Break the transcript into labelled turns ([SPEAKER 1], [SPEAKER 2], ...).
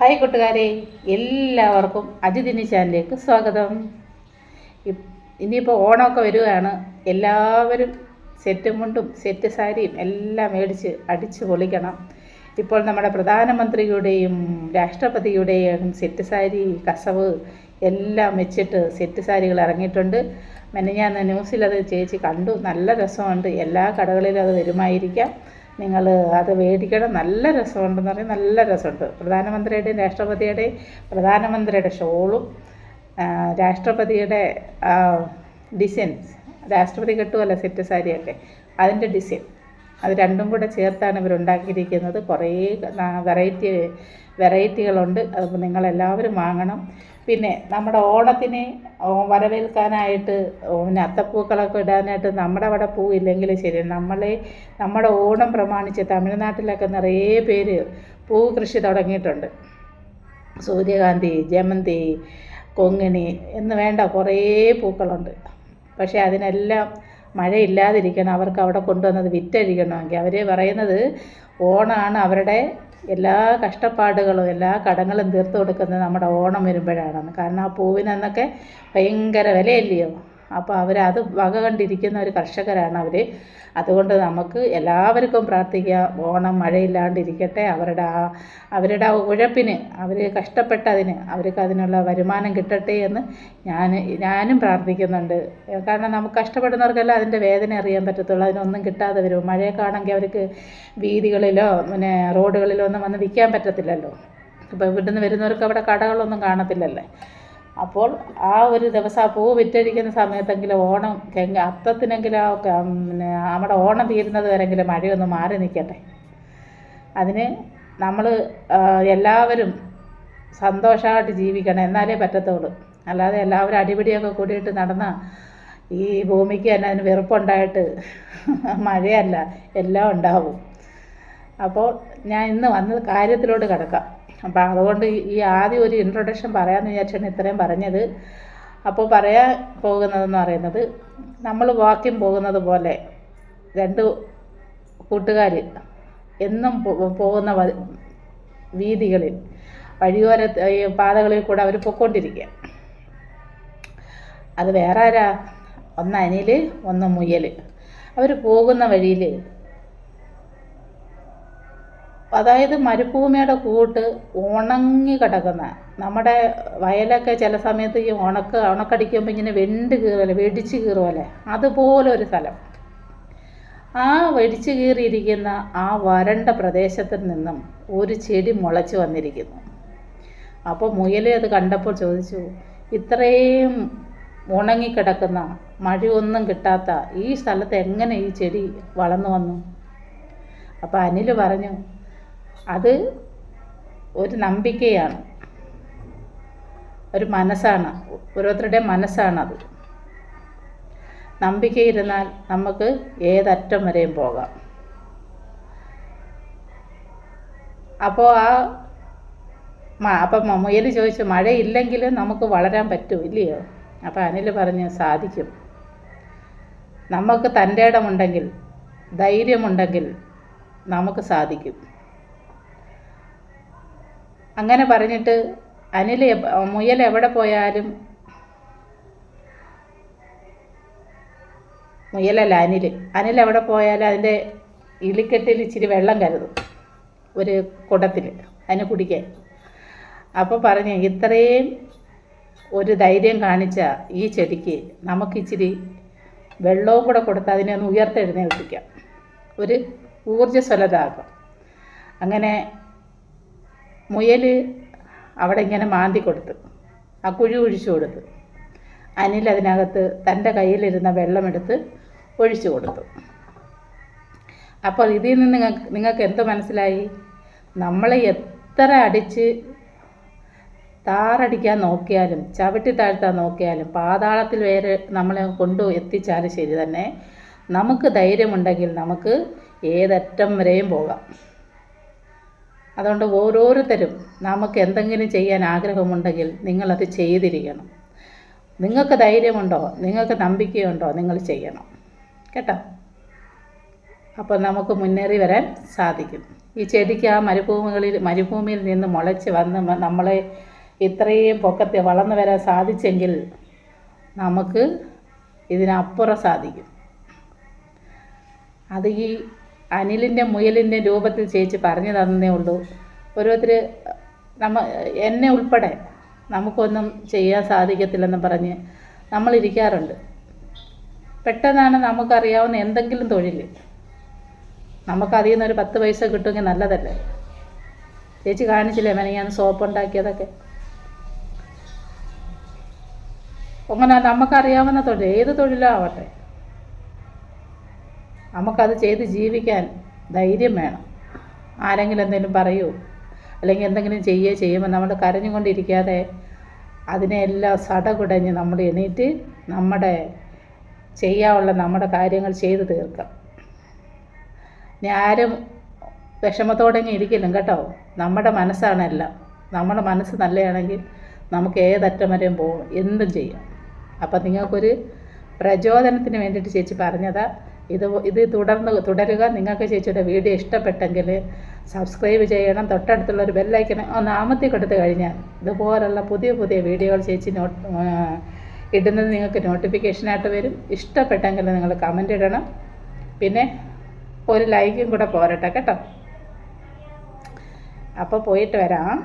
[SPEAKER 1] Hi കൂട്ടുകാരെ എല്ലാവർക്കും അജിദിനി ചാനലിലേക്ക് സ്വാഗതം. ഇനിയിപ്പോൾ ഓണമൊക്കെ വരികയാണ് എല്ലാവരും സെറ്റ് മുണ്ടും സെറ്റ് സാരിയും എല്ലാം മേടിച്ച് അടിച്ച് പൊളിക്കണം. ഇപ്പോൾ നമ്മുടെ പ്രധാനമന്ത്രിയുടെയും രാഷ്ട്രപതിയുടെയും സെറ്റ് സാരി കസവ് എല്ലാം വെച്ചിട്ട് സെറ്റ് സാരികൾ ഇറങ്ങിയിട്ടുണ്ട്. മെനഞ്ഞാന്ന് ന്യൂസിലത് ചേച്ചി കണ്ടു. നല്ല രസമുണ്ട്. എല്ലാ കടകളിലും അത് വരുമായിരിക്കാം. നിങ്ങൾ അത് മേടിക്കണം നല്ല രസമുണ്ടെന്ന് പറയും നല്ല രസമുണ്ട്. പ്രധാനമന്ത്രിയുടെയും രാഷ്ട്രപതിയുടെയും പ്രധാനമന്ത്രിയുടെ ഷോളും രാഷ്ട്രപതിയുടെ ഡിസൈൻ രാഷ്ട്രപതി കെട്ടുമല്ലോ സെറ്റ് സാരിയൊക്കെ. അതിന്റെ ഡിസൈൻ. അത് രണ്ടും കൂടെ ചേർത്താണ് ഇവർ ഉണ്ടാക്കിയിരിക്കുന്നത് കുറേ വെറൈറ്റി വെറൈറ്റികളുണ്ട്. അത് നിങ്ങളെല്ലാവരും വാങ്ങണം. പിന്നെ നമ്മുടെ ഓണത്തിന് വരവേൽക്കാനായിട്ട് പിന്നെ അത്തപ്പൂക്കളൊക്കെ ഇടാനായിട്ട് നമ്മുടെ അവിടെ പൂ പൂവില്ലെങ്കിൽ ശരി. നമ്മളെ നമ്മുടെ ഓണം പ്രമാണിച്ച് തമിഴ്നാട്ടിലൊക്കെ നിറയെ പേര് പൂ കൃഷി തുടങ്ങിയിട്ടുണ്ട്. സൂര്യകാന്തി ജമന്തി കൊങ്ങിണി എന്ന് വേണ്ട കുറേ പൂക്കളുണ്ട്. പക്ഷേ അതിനെല്ലാം മഴയില്ലാതിരിക്കണം അവർക്ക് അവിടെ കൊണ്ടുവന്നത് വിറ്റഴിക്കണമെങ്കിൽ. അവർ പറയുന്നത് ഓണമാണ് അവരുടെ എല്ലാ കഷ്ടപ്പാടുകളും എല്ലാ കടങ്ങളും തീർത്തു കൊടുക്കുന്നത് നമ്മുടെ ഓണം വരുമ്പോഴാണെന്ന്. കാരണം ആ പൂവിനെന്നൊക്കെ ഭയങ്കര വിലയല്ലയോ? അപ്പോൾ അവരത് വക കണ്ടിരിക്കുന്ന ഒരു കർഷകരാണ് അവർ അതുകൊണ്ട് നമുക്ക് എല്ലാവർക്കും പ്രാർത്ഥിക്കാം. ഓണം മഴയില്ലാണ്ടിരിക്കട്ടെ. അവരുടെ ആ അവരുടെ ആ ഉഴപ്പിന് അവർ കഷ്ടപ്പെട്ടതിന് അവർക്ക് അതിനുള്ള വരുമാനം കിട്ടട്ടെ എന്ന് ഞാൻ ഞാനും പ്രാർത്ഥിക്കുന്നുണ്ട്. കാരണം നമുക്ക് കഷ്ടപ്പെടുന്നവർക്കെല്ലാം അതിന്റെ വേദന അറിയാൻ പറ്റത്തുള്ളൂ. അതിനൊന്നും കിട്ടാതെ വരും. മഴയൊക്കെ ആണെങ്കിൽ അവർക്ക് വീതികളിലോ പിന്നെ റോഡുകളിലോ ഒന്നും വന്ന് വിൽക്കാൻ പറ്റത്തില്ലല്ലോ. ഇപ്പോൾ ഇവിടുന്ന് വരുന്നവർക്ക് അവിടെ കടകളൊന്നും കാണത്തില്ലല്ലേ? അപ്പോൾ ആ ഒരു ദിവസം ആ പൂ വിറ്റഴിക്കുന്ന സമയത്തെങ്കിലും ഓണം കെങ്ക അത്തത്തിനെങ്കിലും ആ പിന്നെ നമ്മുടെ ഓണം തീരുന്നത് വരെങ്കിലും മഴയൊന്ന് മാറി നിൽക്കട്ടെ. അതിന് നമ്മൾ എല്ലാവരും സന്തോഷമായിട്ട് ജീവിക്കണം. എന്നാലേ പറ്റത്തുള്ളൂ. അല്ലാതെ എല്ലാവരും അടിപിടിയൊക്കെ കൂടിയിട്ട് നടന്ന ഈ ഭൂമിക്ക് തന്നെ അതിന് വെറുപ്പുണ്ടായിട്ട് മഴയല്ല എല്ലാം ഉണ്ടാവും. അപ്പോൾ ഞാൻ ഇന്ന് വന്നത് കാര്യത്തിലോട്ട് കിടക്കാം. അപ്പോൾ അതുകൊണ്ട് ഈ- ആദ്യം ഒരു ഇൻട്രൊഡക്ഷൻ പറയാമെന്ന് വിചാരിച്ചാണ് ഇത്രയും പറഞ്ഞത്. അപ്പോൾ പറയാൻ പോകുന്നതെന്ന് പറയുന്നത് നമ്മൾ വാക്കിംഗ് പോകുന്നത് പോലെ രണ്ട് കൂട്ടുകാർ എന്നും പോകുന്ന വീതികളിൽ വഴിയോര പാതകളിൽ കൂടെ അവർ പൊയ്ക്കൊണ്ടിരിക്കുക അത് വേറെ ആരാ? ഒന്ന് അനിൽ ഒന്ന് മുയൽ അവർ പോകുന്ന വഴിയിൽ അതായത് മരുഭൂമിയുടെ കൂട്ട് ഉണങ്ങി കിടക്കുന്ന നമ്മുടെ വയലൊക്കെ ചില സമയത്ത് ഈ ഉണക്ക് ഉണക്കടിക്കുമ്പോൾ ഇങ്ങനെ വെണ്ട് കീറുമല്ലേ വെടിച്ച് കീറുമല്ലേ അതുപോലെ ഒരു സ്ഥലം. ആ വെടിച്ച് കീറിയിരിക്കുന്ന ആ വരണ്ട പ്രദേശത്തിൽ നിന്നും ഒരു ചെടി മുളച്ച് വന്നിരിക്കുന്നു. അപ്പോൾ മുയൽ അത് കണ്ടപ്പോൾ ചോദിച്ചു ഇത്രയും ഉണങ്ങിക്കിടക്കുന്ന മഴയൊന്നും കിട്ടാത്ത ഈ സ്ഥലത്ത് എങ്ങനെ ഈ ചെടി വളർന്നു വന്നു? അപ്പോൾ അനിൽ പറഞ്ഞു അത് ഒരു നമ്പിക്കയാണ് ഒരു മനസ്സാണ്. ഓരോരുത്തരുടെ മനസ്സാണത്. നമ്പിക്കയിരുന്നാൽ നമുക്ക് ഏതറ്റം വരെയും പോകാം. അപ്പോൾ ആ അപ്പം മുയൽ ചോദിച്ചു മഴയില്ലെങ്കിലും നമുക്ക് വളരാൻ പറ്റും ഇല്ലയോ? അപ്പോൾ അനിൽ പറഞ്ഞു സാധിക്കും. നമുക്ക് തന്റെ ഇടമുണ്ടെങ്കിൽ ധൈര്യമുണ്ടെങ്കിൽ നമുക്ക് സാധിക്കും. അങ്ങനെ പറഞ്ഞിട്ട് അനിൽ മുയൽ എവിടെ പോയാലും മുയലല്ല അനിൽ. അനിൽ എവിടെ പോയാലും അതിന്റെ ഇളിക്കെട്ടിൽ ഇച്ചിരി വെള്ളം കരുതും ഒരു കുടത്തിൽ അതിന് കുടിക്കാൻ. അപ്പോൾ പറഞ്ഞു ഇത്രയും ഒരു ധൈര്യം കാണിച്ച ഈ ചെടിക്ക് നമുക്കിച്ചിരി വെള്ളവും കൂടെ കൊടുത്ത് അതിനെ ഒന്ന് ഉയർത്തെഴുന്നേൽപ്പിക്കാം. ഒരു ഊർജസ്വലതാക്കാം അങ്ങനെ മുയൽ അവിടെ ഇങ്ങനെ മാന്തി കൊടുത്തു. ആ കുഴി ഒഴിച്ചു കൊടുത്തു. അനിൽ അതിനകത്ത് തന്റെ കയ്യിലിരുന്ന വെള്ളമെടുത്ത് ഒഴിച്ചു കൊടുത്തു. അപ്പോൾ ഇതിൽ നിന്ന് നിങ്ങൾക്ക് നിങ്ങൾക്ക് എന്ത് മനസ്സിലായി? നമ്മളെ എത്ര അടിച്ച് താറടിക്കാൻ നോക്കിയാലും ചവിട്ടി താഴ്ത്താൻ നോക്കിയാലും പാതാളത്തിൽ വേറെ നമ്മളെ കൊണ്ടു എത്തിച്ചാലും ശരി തന്നെ. നമുക്ക് ധൈര്യമുണ്ടെങ്കിൽ നമുക്ക് ഏതറ്റം വരെയും പോകാം. അതുകൊണ്ട് ഓരോരുത്തരും നമുക്ക് എന്തെങ്കിലും ചെയ്യാൻ ആഗ്രഹമുണ്ടെങ്കിൽ നിങ്ങളത് ചെയ്തിരിക്കണം. നിങ്ങൾക്ക് ധൈര്യമുണ്ടോ? നിങ്ങൾക്ക് നമ്പിക്കയുണ്ടോ നിങ്ങൾ ചെയ്യണം. കേട്ടോ? അപ്പോൾ നമുക്ക് മുന്നേറി വരാൻ സാധിക്കും. ഈ ചെടിക്ക് ആ മരുഭൂമികളിൽ മരുഭൂമിയിൽ നിന്ന് മുളച്ച് വന്ന് നമ്മളെ ഇത്രയും പൊക്കത്തെ വളർന്നു വരാൻ സാധിച്ചെങ്കിൽ നമുക്ക് ഇതിനപ്പുറം സാധിക്കും. അത് ഈ അനിലിന്റെ മുയലിന്റെ രൂപത്തിൽ ചേച്ചി പറഞ്ഞു തന്നേ ഉള്ളൂ. ഓരോരുത്തർ നമ്മ എന്നെ ഉൾപ്പെടെ നമുക്കൊന്നും ചെയ്യാൻ സാധിക്കത്തില്ലെന്ന് പറഞ്ഞ് നമ്മളിരിക്കാറുണ്ട് പെട്ടെന്നാണ് നമുക്കറിയാവുന്ന എന്തെങ്കിലും തൊഴിൽ നമുക്കതിൽ നിന്നൊരു പത്ത് പൈസ കിട്ടുമെങ്കിൽ നല്ലതല്ലേ? ചേച്ചി കാണിച്ചില്ലേ മെനങ്ങാന്ന് സോപ്പ് ഉണ്ടാക്കിയതൊക്കെ? അങ്ങനെ നമുക്കറിയാവുന്ന തൊഴിൽ ഏത് തൊഴിലാവട്ടെ? നമുക്കത് ചെയ്ത് ജീവിക്കാൻ ധൈര്യം വേണം. ആരെങ്കിലും എന്തെങ്കിലും പറയൂ. അല്ലെങ്കിൽ എന്തെങ്കിലും ചെയ്യുകയോ ചെയ്യുമ്പോൾ നമ്മൾ കരഞ്ഞുകൊണ്ടിരിക്കാതെ അതിനെല്ലാം സടകുടഞ്ഞ് നമ്മൾ എണീറ്റ് നമ്മുടെ ചെയ്യാനുള്ള നമ്മുടെ കാര്യങ്ങൾ ചെയ്തു തീർക്കാം. ഇനി ആരും വിഷമത്തോടെ ഇങ്ങനെ ഇരിക്കലും കേട്ടോ. നമ്മുടെ മനസ്സാണ് എല്ലാം. നമ്മുടെ മനസ്സ് നല്ലതാണെങ്കിൽ നമുക്ക് ഏതറ്റം വരെയും പോകും എന്തും ചെയ്യാം. അപ്പം നിങ്ങൾക്കൊരു പ്രചോദനത്തിന് വേണ്ടിയിട്ട് ചേച്ചി പറഞ്ഞതാ. ഇത് ഇത് തുടർന്ന് തുടരുക. നിങ്ങൾക്ക് ചേച്ചിയുടെ വീഡിയോ ഇഷ്ടപ്പെട്ടെങ്കിൽ സബ്സ്ക്രൈബ് ചെയ്യണം. തൊട്ടടുത്തുള്ള ഒരു ബെല്ലൈക്കൺ ഒന്ന് ആമത്തി കൊടുത്തു കഴിഞ്ഞാൽ ഇതുപോലുള്ള പുതിയ പുതിയ വീഡിയോകൾ ചേച്ചി നോട്ട് ഇടുന്നത് നിങ്ങൾക്ക് നോട്ടിഫിക്കേഷനായിട്ട് വരും. ഇഷ്ടപ്പെട്ടെങ്കിൽ നിങ്ങൾ കമന്റ് ഇടണം. പിന്നെ ഒരു ലൈക്കും കൂടെ പോരട്ടെ കേട്ടോ. അപ്പോൾ പോയിട്ട് വരാം.